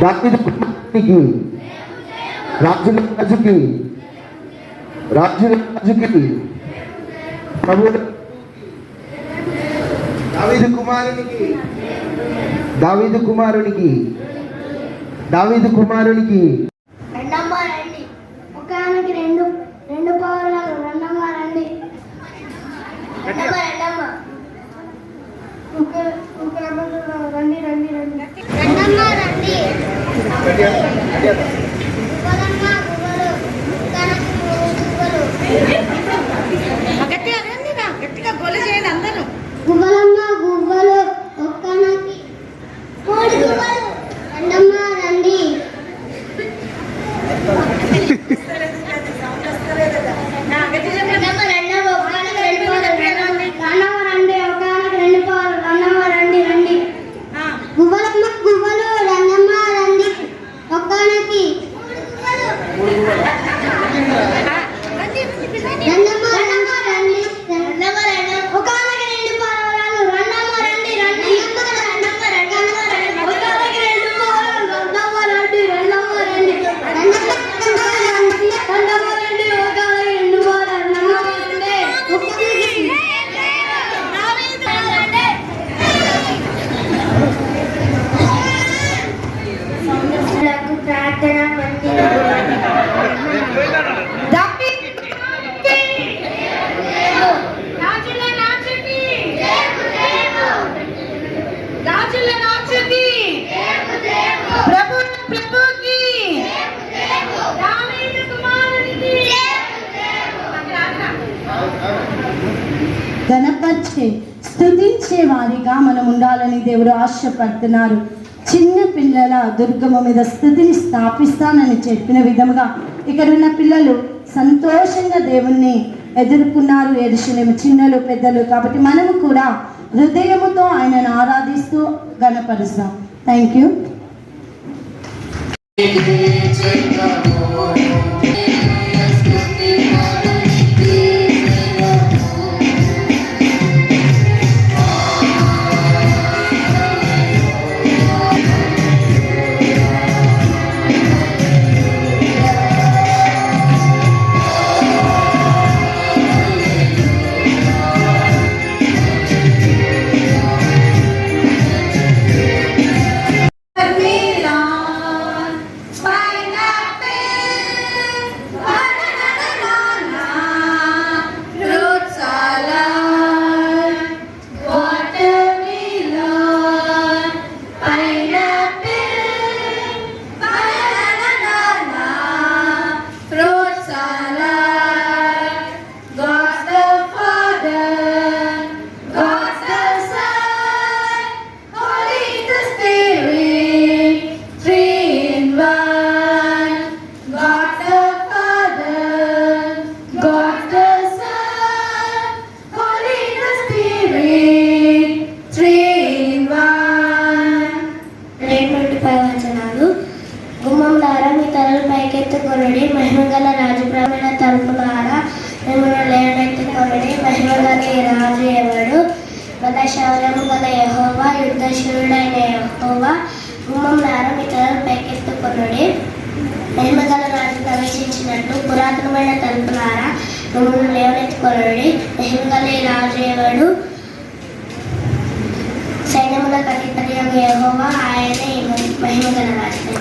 దావిదు కుమారునికి రాజుల రాజుకి రాజుల రాజుకి ప్రభు దావీదు కుమారునికి దావీదు కుమారునికి దావీదు కుమారునికి. రెండమ్మ రెండు రెండు పౌరాలు రెండమ్మ రండి రండి రండి రండి. గట్టిగా గొలు చేయండి అందరూ గువ్వలమ్మ గువ్వలు ఒక్కనకి మూడు గువ్వలు రెండమ్మ రండి నా గట్టి చెప్పండి రెండమ్మ రెండమ్మ ఒక్కనకి రెండు పాలు రెండమ్మ రండి ఒక్కనకి రెండు పాలు రెండమ్మ రండి రండి ఆ, గువ్వలమ్మ గువ్వలు రంగమ్మ రండి ఒక్కనకి ఆ, రండి, రండి, పిల్లలు. రంగమ్మ రంగమ్మ రండి రంగమ్మ రండి ఒక్కనకి రెండు పావురాలు రంగమ్మ రండి రండి రంగమ్మ రంగమ్మ రండి ఒక్కనకి రెండు పావురాలు రంగమ్మ రండి రంగమ్మ రండి రంగమ్మ రండి రంగమ్మ రండి ఒక్కనకి రెండు పావురాలు రంగమ్మ రండి ఒక్కనకి నాకు ప్రార్థన దాపి. రాజుల రాజుకి. రాజుల రాజుకి. ప్రభు ప్రభుకి. ప్రార్థన కుమారునికి. స్థుతించే వారిగా మనం ఉండాలని దేవుడు ఆశపడుతున్నారు. చిన్న పిల్లల దుర్గమ మీద స్థితిని స్థాపిస్తానని చెప్పిన విధముగా ఇక్కడున్న పిల్లలు సంతోషంగా దేవుణ్ణి ఎదుర్కొన్నారు. ఎరుషులేము చిన్నలు పెద్దలు కాబట్టి మనము కూడా హృదయముతో ఆయనను ఆరాధిస్తూ గణపరుస్తాం థ్యాంక్ యూ రాజు పురాతనమైన తలుపులారా మిమ్మల్ని లేవనెత్తుకొనడి. మహిమగల ఈ సైన్యముల కటిపర్యం యెహోవా ఆయనే ఈ మహిమగల రాజు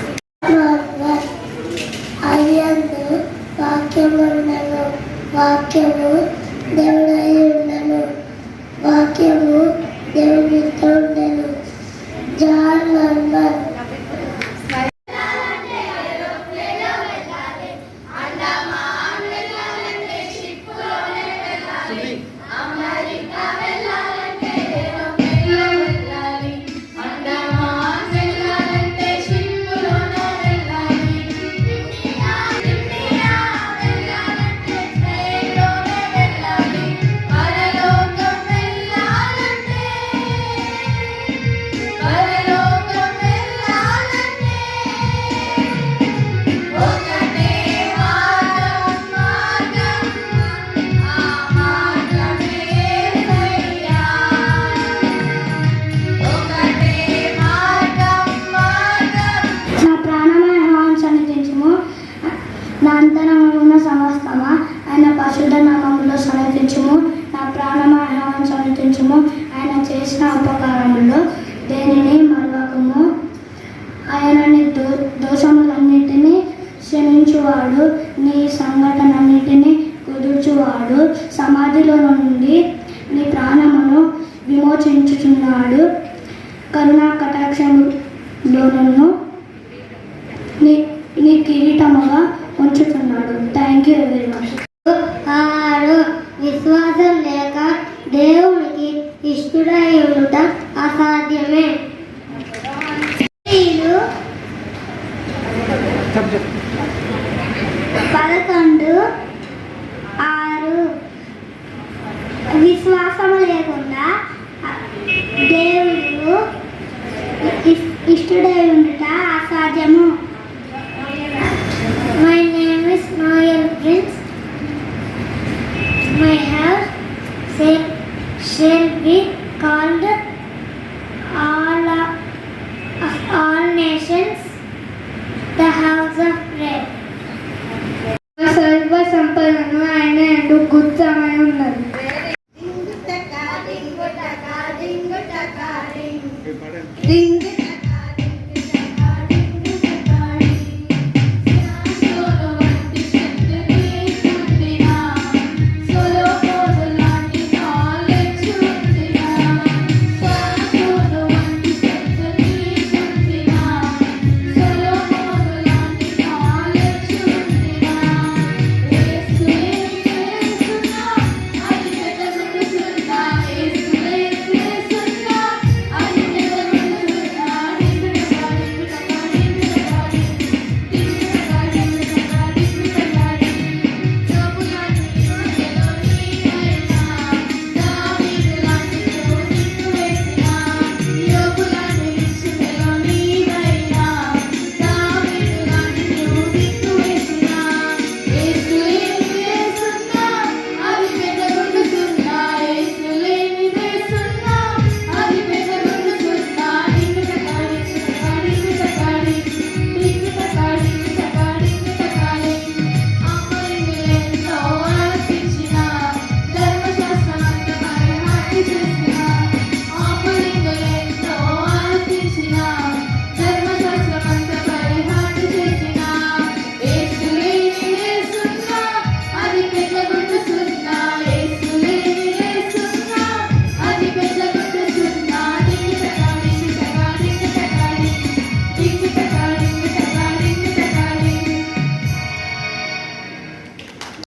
అయ్యందు వాక్యము ఉండను వాక్యము దేవుడై ఉండను. వాక్యము దేవుడితో ఉండను. జాన్ నంబర్ అనంతరమున సమస్తమా? ఆయన పశుధ నామములో సమర్పించము. నా ప్రాణమాహవం సమర్పించము. ఆయన చేసిన ఉపకారములు దేనిని? మరవకము. ఆయన దో దోషములన్నిటినీ క్షమించువాడు. నీ సంఘటనన్నిటినీ కుదుర్చువాడు. సమాధిలో నుండి నీ ప్రాణమును విమోచించుచున్నాడు. కరుణా కటాక్షములో నన్ను నీ నీ కిరీటముగా ఉంచుతున్నాడు. థ్యాంక్ యూ వెరీ మచ్ ఆరు. విశ్వాసం లేక దేవునికి ఇష్టడై ఉండటం అసాధ్యమే. పదకొండు. ఆరు. విశ్వాసం లేకుండా దేవుడు ఇష్టడై ఉండట అసాధ్యము. Noel prince my house shall be called all all nations the house of prayer సర్వ సంపదను ఆయన ఎందుకు గుర్తమై ఉన్నది